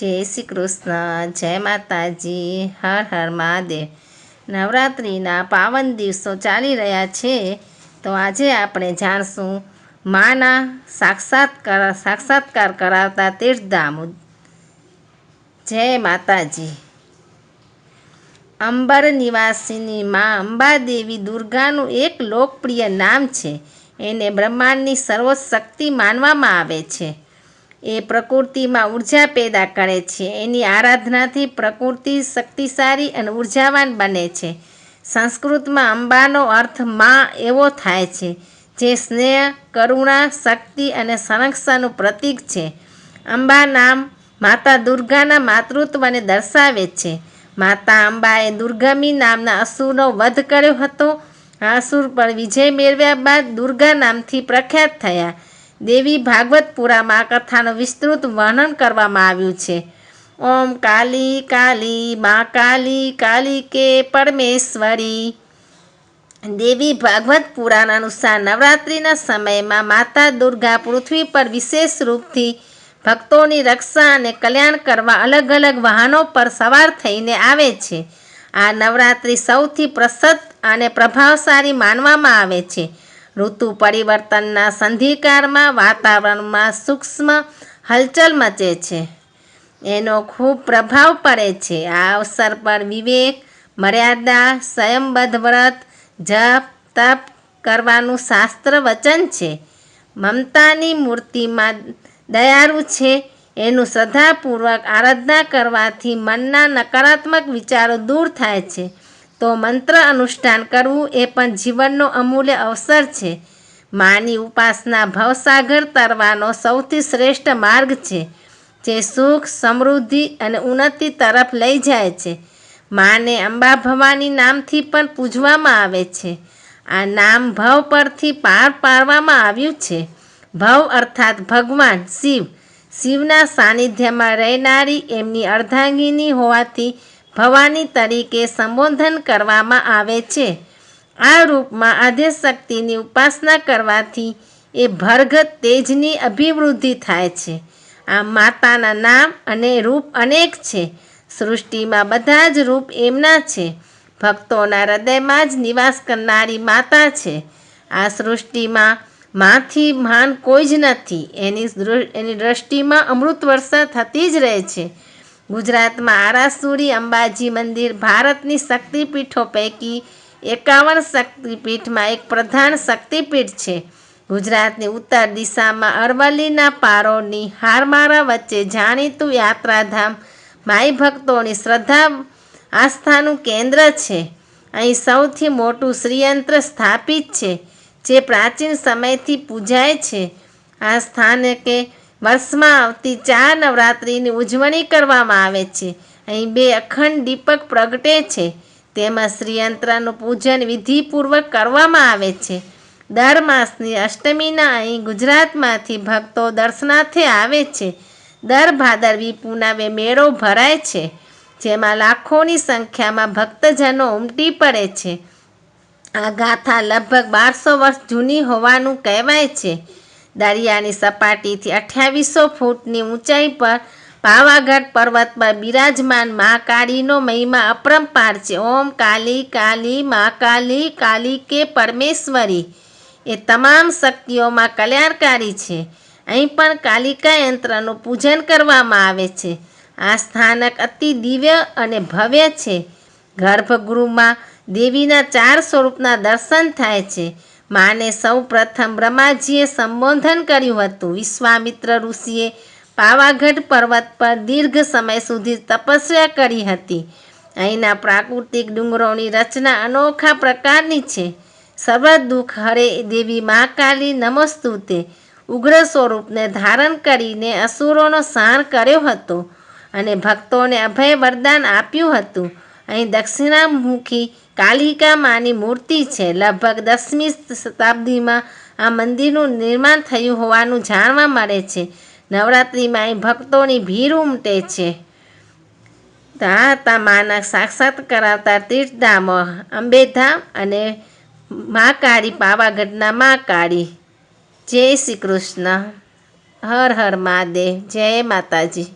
જય શ્રી કૃષ્ણ, જય માતાજી, હર હર મહાદેવ. નવરાત્રિના પાવન દિવસો ચાલી રહ્યા છે, તો આજે આપણે જાણશું માના સાક્ષાત્કાર સાક્ષાત્કાર કરાવતા તીર્થધામ. જય માતાજી. અંબર નિવાસીની મા અંબાદેવી દુર્ગાનું એક લોકપ્રિય નામ છે. એને બ્રહ્માંડની સર્વોચ્ચ શક્તિ માનવામાં આવે છે. એ પ્રકૃતિમાં ઊર્જા પેદા કરે છે. એની આરાધનાથી પ્રકૃતિ શક્તિશાળી અને ઉર્જાવાન બને છે. સંસ્કૃતમાં અંબાનો અર્થમાં એવો થાય છે, જે સ્નેહ, કરુણા, શક્તિ અને સંરક્ષણનું પ્રતીક છે. અંબા નામ માતા દુર્ગાના માતૃત્વને દર્શાવે છે. માતા અંબાએ દુર્ગમી નામના અસુરનો વધ કર્યો હતો. આ અસુર પર વિજય મેળવ્યા બાદ દુર્ગા નામથી પ્રખ્યાત થયા. દેવી ભાગવત પુરામાં કથાનું વિસ્તૃત વર્ણન કરવામાં આવ્યું છે. ઓમ કાલી કાલી, મા કાલી કાલી કે પરમેશ્વરી. દેવી ભાગવત પુરાણ અનુસાર નવરાત્રિના સમયમાં માતા દુર્ગા પૃથ્વી પર વિશેષ રૂપથી ભક્તોની રક્ષા અને કલ્યાણ કરવા અલગ અલગ વાહનો પર સવાર થઈને આવે છે. આ નવરાત્રિ સૌથી પ્રસિદ્ધ અને પ્રભાવશાળી માનવામાં આવે છે. ઋતુ પરિવર્તનના સંધિકારમાં વાતાવરણમાં સૂક્ષ્મ હલચલ મચે છે. એનો ખૂબ પ્રભાવ પડે છે. આ અવસર પર વિવેક, મર્યાદા સ્વયંબદ્ધ વ્રત જપ, તપ કરવાનું શાસ્ત્ર વચન છે. મમતાની મૂર્તિમાં દયાળુ છે. એનું શ્રદ્ધાપૂર્વક આરાધના કરવાથી મનના નકારાત્મક વિચારો દૂર થાય છે. તો મંત્ર અનુષ્ઠાન કરવું એ પણ જીવનનો અમૂલ્ય અવસર છે. માની ઉપાસના ભવસાગર તરવાનો સૌથી શ્રેષ્ઠ માર્ગ છે, જે સુખ, સમૃદ્ધિ અને ઉન્નતિ તરફ લઈ જાય છે. માને અંબા ભવાની નામથી પણ પૂજવામાં આવે છે. આ નામ ભવ પરથી પાર પાડવામાં આવ્યું છે. ભવ અર્થાત ભગવાન શિવ. શિવના સાનિધ્યમાં રહેનારી એમની અર્ધાંગીની હોવાથી ભવાની તરીકે સંબોધન કરવામાં આવે છે. આ રૂપમાં આદ્યશક્તિની ઉપાસના કરવાથી એ ભરગત તેજની અભિવૃદ્ધિ થાય છે. આ માતાના નામ અને રૂપ અનેક છે. સૃષ્ટિમાં બધા જ રૂપ એમના છે. ભક્તોના હૃદયમાં જ નિવાસ કરનારી માતા છે. આ સૃષ્ટિમાં માથી મહાન કોઈ જ નથી. એની એની દ્રષ્ટિમાં અમૃત વર્ષા થતી જ રહે છે. ગુજરાતમાં આરાસુરી અંબાજી મંદિર ભારતની શક્તિપીઠો પૈકી એકાવન શક્તિપીઠમાં એક પ્રધાન શક્તિપીઠ છે. ગુજરાતની ઉત્તર દિશામાં અરવલ્લીના પારોની હારમારા વચ્ચે જાણીતું યાત્રાધામ માઈ ભક્તોની શ્રદ્ધા આસ્થાનું કેન્દ્ર છે. અહીં સૌથી મોટું શ્રીયંત્ર સ્થાપિત છે, જે પ્રાચીન સમયથી પૂજાય છે. આ સ્થાને કે વર્ષમાં આવતી ચાર નવરાત્રિની ઉજવણી કરવામાં આવે છે. અહીં બે અખંડ દીપક પ્રગટે છે. તેમાં શ્રીયંત્રનું પૂજન વિધિપૂર્વક કરવામાં આવે છે. દર માસની અષ્ટમીના અહીં ગુજરાતમાંથી ભક્તો દર્શનાર્થે આવે છે. દર ભાદરવી પૂનમે મેળો ભરાય છે, જેમાં લાખોની સંખ્યામાં ભક્તજનો ઉમટી પડે છે. આ ગાથા લગભગ બારસો વર્ષ જૂની હોવાનું કહેવાય છે. દરિયાની સપાટીથી અઠ્યાવીસો ફૂટની ઊંચાઈ પર પાવાગઢ પર્વતમાં બિરાજમાન મા કાળીનો મહિમા અપરંપાર છે. ઓમ કાલી કાલી મા કાલી કાલી કે પરમેશ્વરી. એ તમામ શક્તિઓમાં કલ્યાણકારી છે. અહીં પણ કાલિકા યંત્રનું પૂજન કરવામાં આવે છે. આ સ્થાનક અતિ દિવ્ય અને ભવ્ય છે. ગર્ભગૃહમાં દેવીના ચાર સ્વરૂપના દર્શન થાય છે. માને સૌ પ્રથમ બ્રહ્માજીએ સંબોધન કર્યું હતું. વિશ્વામિત્ર ઋષિએ પાવાગઢ પર્વત પર દીર્ઘ સમય સુધી તપસ્યા કરી હતી. અહીંના પ્રાકૃતિક ડુંગરોની રચના અનોખા પ્રકારની છે. સર્વ દુઃખ હરે દેવી મહાકાલી નમસ્તુતે. ઉગ્ર સ્વરૂપને ધારણ કરીને અસુરોનો સાર કર્યો હતો અને ભક્તોને અભય વરદાન આપ્યું હતું. અહીં દક્ષિણામુખી કાલિકા માની મૂર્તિ છે. લગભગ દસમી શતાબ્દીમાં આ મંદિરનું નિર્માણ થયું હોવાનું જાણવા મળે છે. નવરાત્રિમાં અહીં ભક્તોની ભીડ ઉમટે છે. હતા માના સાક્ષાત કરાવતા તીર્થધામો, અંબેધામ અને મહાકાળી પાવાગઢના મહાકાળી જય શ્રી કૃષ્ણ. હર હર મહાદેવ. જય માતાજી.